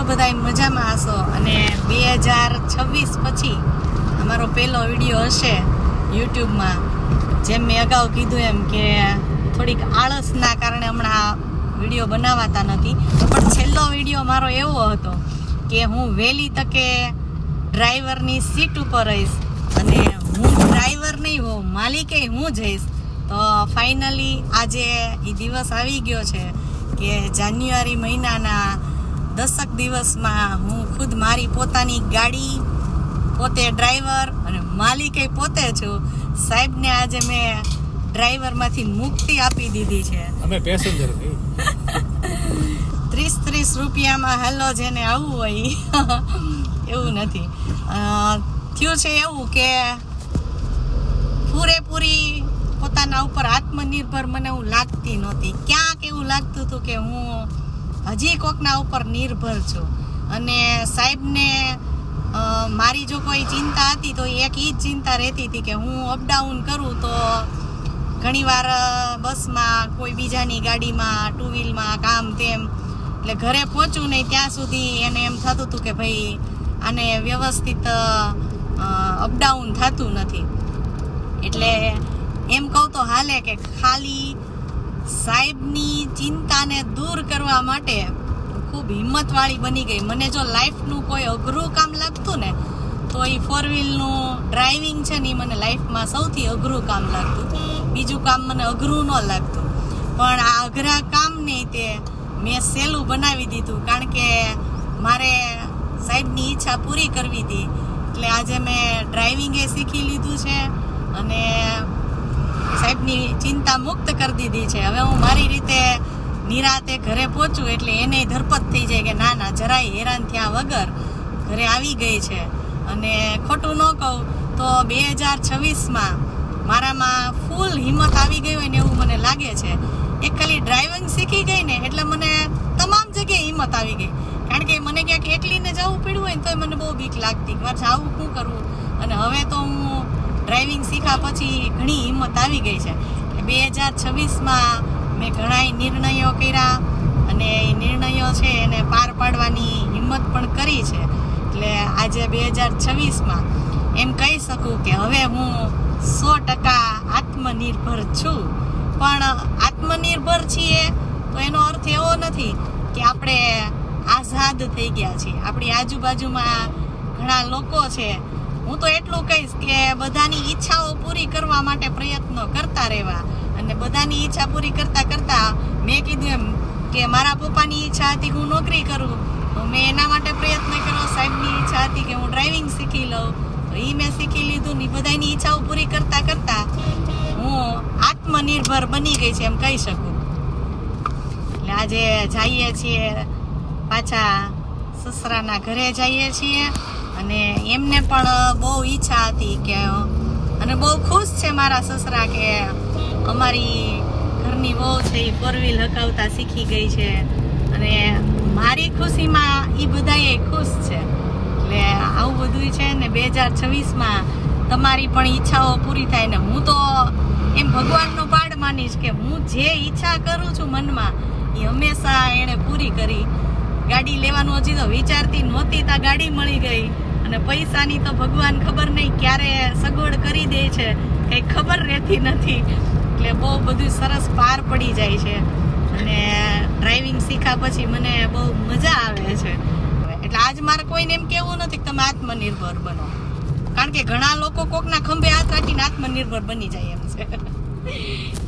છો બધા મજામાં હશો? અને બે હજાર છવ્વીસ પછી અમારો પહેલો વીડિયો હશે યુટ્યુબમાં. જેમ મેં અગાઉ કીધું એમ કે થોડીક આળસના કારણે હમણાં વીડિયો બનાવાતા નથી. પણ છેલ્લો વીડિયો મારો એવો હતો કે હું વહેલી તકે ડ્રાઈવરની સીટ ઉપર રહીશ અને હું ડ્રાઈવર નહીં હોઉં, માલિકે હું જઈશ તો ફાઇનલી આજે એ દિવસ આવી ગયો છે કે જાન્યુઆરી મહિનાના દસક દિવસમાં હું ખુદ મારી પોતાની ગાડી પોતે ડ્રાઈવર અને માલિકે પોતે છું. સાહેબને આજે મેં ડ્રાઈવરમાંથી મુક્તિ આપી દીધી છે. અમે પેસેન્જર ત્રીસ ત્રીસ રૂપિયામાં હેલો જેને આવવું હોય. એવું નથી. થયું છે એવું કે પૂરેપૂરી પોતાના ઉપર આત્મનિર્ભર મને હું લાગતી નહોતી. ક્યાંક એવું લાગતું હતું કે હું હજી કોકના ઉપર નિર્ભર છું. અને સાહેબને મારી જો કોઈ ચિંતા હતી તો એક એ જ ચિંતા રહેતી હતી કે હું અપડાઉન કરું તો ઘણીવાર બસમાં, કોઈ બીજાની ગાડીમાં ટુ વ્હીલમાં કામ તેમ, એટલે ઘરે પહોંચું નહીં ત્યાં સુધી એને એમ થતું હતું કે ભાઈ આને વ્યવસ્થિત અપડાઉન થતું નથી. એટલે એમ કહું તો હાલે કે ખાલી સાહેબની ચિંતાને દૂર કરવા માટે ખૂબ હિંમતવાળી બની ગઈ. મને જો લાઈફનું કોઈ અઘરું કામ લાગતું ને, તો એ ફોર વ્હીલનું ડ્રાઇવિંગ છે ને એ મને લાઈફમાં સૌથી અઘરું કામ લાગતું. બીજું કામ મને અઘરું ન લાગતું. પણ આ અઘરા કામને તે મેં સહેલું બનાવી દીધું, કારણ કે મારે સાહેબની ઈચ્છા પૂરી કરવી હતી. એટલે આજે મેં ડ્રાઇવિંગે શીખી લીધું છે અને સાહેબની ચિંતા મુક્ત કરી દીધી છે. હવે હું મારી રીતે નિરાતે ઘરે પહોંચું એટલે એને ધરપત થઈ જાય કે ના ના, જરાય હેરાન થયા વગર ઘરે આવી ગઈ છે. અને ખોટું ન કહું તો બે હજાર છવ્વીસમાં મારામાં ફૂલ હિંમત આવી ગઈ હોય ને એવું મને લાગે છે. એક ખાલી ડ્રાઇવિંગ શીખી ગઈ ને એટલે મને તમામ જગ્યાએ હિંમત આવી ગઈ. કારણ કે મને ક્યાંક એકલીને જવું પડ્યું હોય ને તોય મને બહુ બીક લાગતી. મારે જવું શું કરવું? અને હવે તો હું ડ્રાઇવિંગ શીખ્યા પછી ઘણી હિંમત આવી ગઈ છે. બે હજાર છવ્વીસમાં મેં ઘણા નિર્ણયો કર્યા અને એ નિર્ણયો છે એને પાર પાડવાની હિંમત પણ કરી છે. એટલે આજે બે હજાર છવ્વીસમાં એમ કહી શકું કે હવે હું સો ટકા આત્મનિર્ભર છું. પણ આત્મનિર્ભર છીએ તો એનો અર્થ એવો નથી કે આપણે આઝાદ થઈ ગયા છીએ. આપણી આજુબાજુમાં ઘણા લોકો છે હું તો એટલું કહીશ કે બધાની ઈચ્છાઓ પૂરી કરવા માટે પ્રયત્નો કરતા રહેવા. અને બધાની ઈચ્છા પૂરી કરતા કરતા મેં કીધું એમ કે મારા પપ્પાની ઈચ્છા હતી હું નોકરી કરું. તો મેં એના માટે પ્રયત્ન કર્યો. સાહેબની ઈચ્છા હતી કે હું ડ્રાઇવિંગ શીખી લઉં. તો એ મેં શીખી લીધું ને બધાની ઈચ્છાઓ પૂરી કરતા કરતા હું આત્મનિર્ભર બની ગઈ છે એમ કહી શકું. એટલે આજે જઈએ છીએ પાછા સસરાના ઘરે જઈએ છીએ. અને એમને પણ બહુ ઈચ્છા હતી કે અને બહુ ખુશ છે મારા સસરા કે અમારી ઘરની બહુ છે એ ફોર વ્હીલ હકાવતા શીખી ગઈ છે. અને મારી ખુશીમાં એ બધાએ ખુશ છે. એટલે આવું બધું છે ને બે હજાર છવ્વીસમાં તમારી પણ ઈચ્છાઓ પૂરી થાય ને હું તો એમ ભગવાનનો પાડ માનીશ કે હું જે ઈચ્છા કરું છું મનમાં એ હંમેશા એણે પૂરી કરી. ગાડી લેવાનું હજી તો વિચારતી નહોતી, તા ગાડી મળી ગઈ. અને પૈસાની તો ભગવાન ખબર નહીં ક્યારે સગવડ કરી દે છે. કંઈ ખબર રહેતી નથી. એટલે બહુ બધું સરસ પાર પડી જાય છે. અને ડ્રાઇવિંગ શીખ્યા પછી મને બહુ મજા આવે છે. એટલે આજ મારે કોઈને એમ કેવું નથી કે તમે આત્મનિર્ભર બનો. કારણ કે ઘણા લોકો કોકના ખંભે હાથ રાખીને આત્મનિર્ભર બની જાય એમ છે.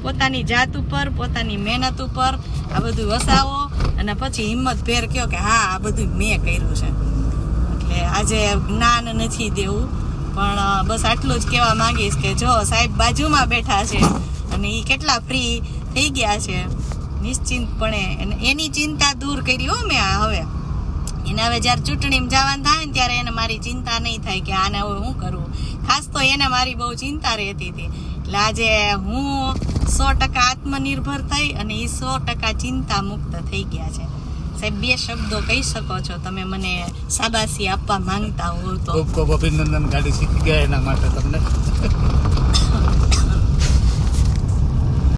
પોતાની જાત ઉપર, પોતાની મહેનત ઉપર આ બધું વસાવો અને પછી હિંમત ભેર કયો કે હા, આ બધું મેં કર્યું છે. એટલે આજે જ્ઞાન નથી દેવું. પણ બસ આટલું જ કહેવા માંગીશ કે જો સાહેબ બાજુમાં બેઠા છે અને એ કેટલા ફ્રી થઈ ગયા છે, નિશ્ચિંતપણે એની ચિંતા દૂર કરી હો મેં હવે. એને હવે જ્યારે ચૂંટણીમાં જવાનું થાય ને ત્યારે એને મારી ચિંતા નહીં થાય કે આને હવે હું કરું. ખાસ તો એને મારી બહુ ચિંતા રહેતી હતી. એટલે આજે હું સો ટકા આત્મનિર્ભર થઈ અને એ સો ટકા ચિંતા મુક્ત થઈ ગયા છે. સાહેબ, બે શબ્દો કહી શકો છો. તમે મને શાબાશી આપવા માંગતા હો તો. ખૂબ ખૂબ અભિનંદન ગાડી શીખી ગયા એના માટે તમને.